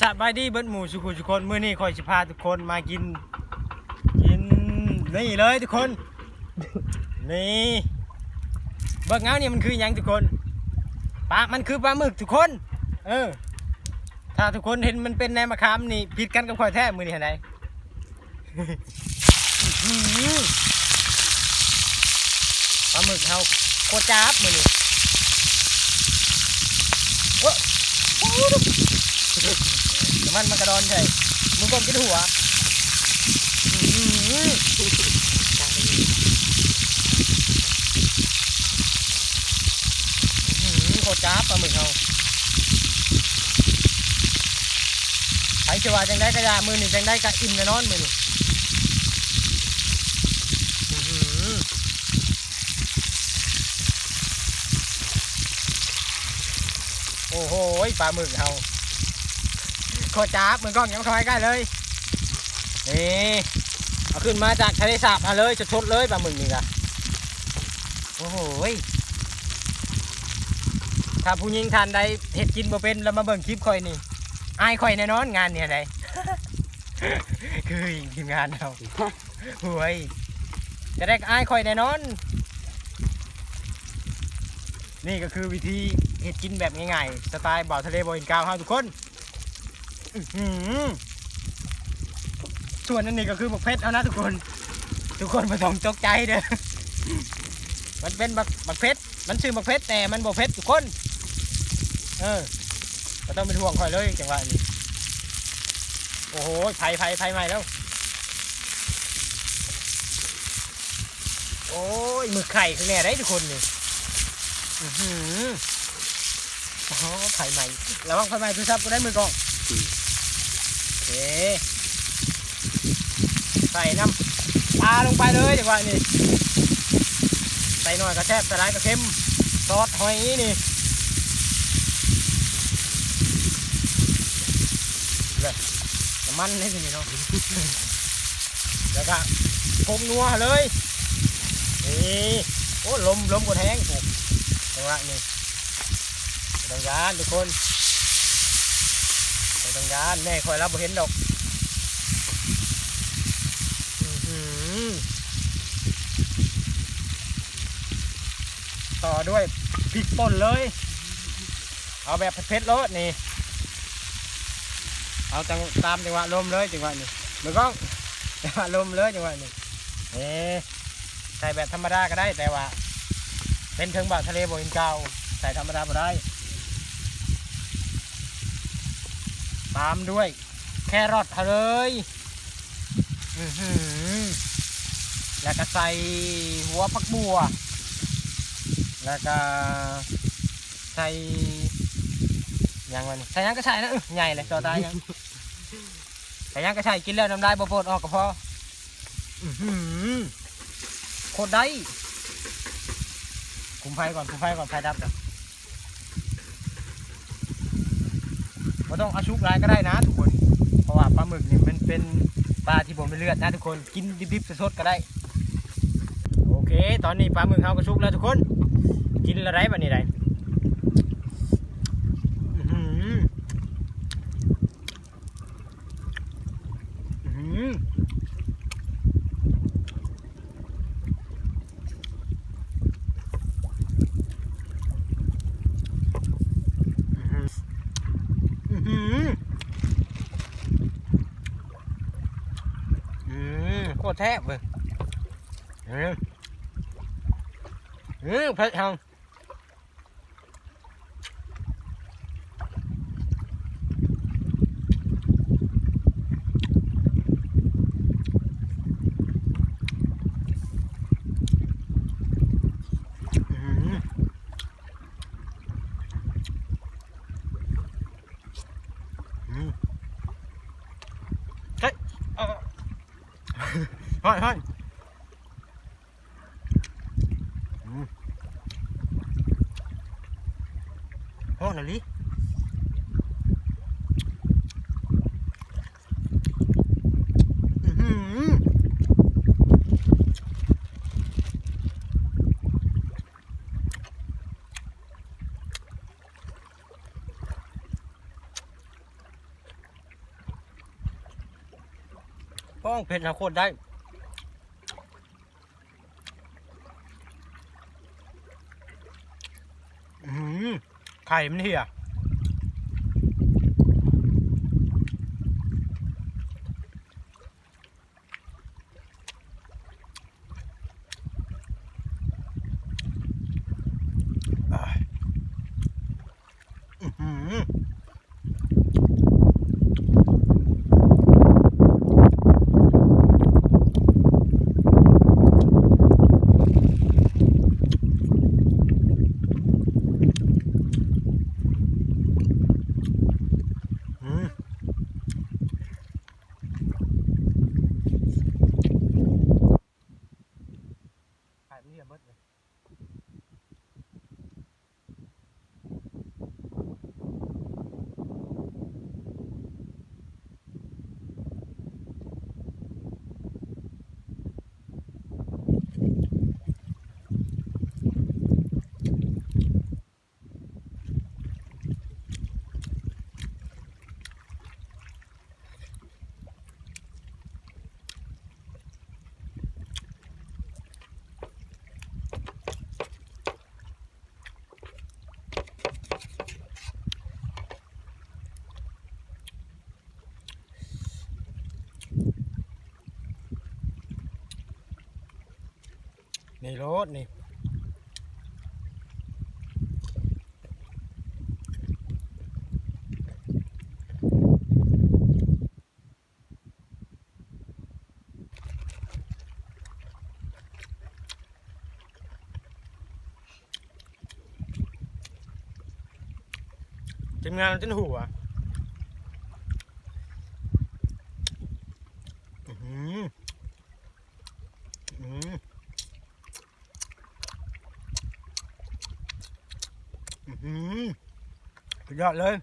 สบายดีเบิดหมู่สุขุทุกคนมื้อนี้ข่อยสิพาทุกคนมากิน กินนี่เลยทุกคน นี่เบิกเงาเนี่ยมันคือหยังทุกคนปลามันคือปลาหมึกทุกคน เออ ถ้าทุกคนเห็นมันเป็นแนวมะขามนี่ผิดกันกับข่อยแท้มือนี่เห็นไหนปลาหมึกเฮาโคตรจ้าบมือนี่โอ้โหน้ำ มันมันกระดอนใช่มึงก้มกินหัวอื้อหืออื้อหือโคจ้าปลาหมึกเฮาไผจะว่าจังได้ก็อยามือหนี่งจังได้ก็อิ่มแน่นอนมือนี่โอ้โหปลาหมึกเฮา โคตรจ้าบมือกล้องยังเข้าไปใกล้เลยนี่เอาขึ้นมาจากทะเลสาบมาเลยจะทดๆเลยปลาหมึกนี่กะโอ้โหถ้าผู้หญิงทานใดเห็ดกินบ่เป็นแล้วมาเบิ่งคลิปค่อยนี่อายข่อยแน่นอนงานเนี่ยไหนคือทีมงานเราหวยจะได้อายข่อยแน่นอน นี่ก็คือวิธีเห็ดกินแบบง่ายๆสไตล์บ่าวทะเลบ่อหินกาวเฮาทุกคนอื้อหือ ส่วนอันนี้ก็คือบักเพชรเอานะทุกคน ทุกคนม่ต้องตกใจเด้อมันเป็นบักบักเพชรมันชื่อบักเพชรแต่มันบ่เพชรทุกคน เออก็ต้องเป็นห่วงคอยเลยจังหวะนี้โอ้โหไผ่ไผ่ไผ่ใหม่แล้ว โอ้ยหมึกไข่คือแน่ได้ทุกคนนี่อือหืออ๋อไผ่ใหม่ระวังไผ่ใหม่ทุกทับก็ได้มือกอง เคใส่น้ำปลาลงไปเลยจังหวะนี้ใส่หน่อยกระแทบใส่ร้ายกระเค็มซอสหอยนี่น้ำมันให้สิเนาะแล้วก็พงนัวเลยนี่โอ้ลมลมกดแห้งถูกจังหวะนี้ไม่ต้องยานทุกคน ต้องยานแม่คอยรับบ่เห็นดอกอือหือต่อด้วยพริกป่นเลย เอาแบบเผ็ดๆรสนี่ เอาจังตามจังหวะลมเลยจังหวะนี้มือกล้องจังหวะลมเลยจังหวะนี้เอ๊ใส่แบบธรรมดาก็ได้แต่ว่า เป็นเทิงบ่าทะเลโบอินเกาใส่ธรรมดาบ่ได้ ตามด้วย แครอทเอาเลยอือหือแล้วก็ใส่หัวผักบัว แล้วก็ใส่ยังมันใส่ยังก็ใส่นะใหญ่เลยจอตายยังแต่ยังก็ใช่กินแล้วน้ำลายบ่ปวดออกก็พออื้อหือโคตรได้คุมไฟก่อนคุมไฟก่อนไฟดับก่อน ไม่ต้องเอาชุบร้ายก็ได้นะทุกคน เพราะว่าปลาหมึกนี่มันเป็นปลาที่ผมเป็นเลือดนะทุกคนกินดิบๆสดๆก็ได้ โอเค ตอนนี้ปลาหมึกเขากระชุบแล้วทุกคน กินอะไรบ้างนี่ไรอื้อหือ อื้อหืออื้อหืออืมโคตร แทบเลยเออเออเผ็ดทองอื้อหืออืมเฮ้ยเอาเฮ้ยเฮ้ยอืมโอ้หน่อยลิอื้อหือป้องเผ็ดนะโคตรได้ อืม ไผ่มันเหี่ยอะอื้อหืออืมไข่มัน เหี่ยเบิดเลย นี่รถนี่ทีมงานจนหัวอื้อหืออื้อหืออื้อหือ สุดยอดเลย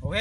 โอเ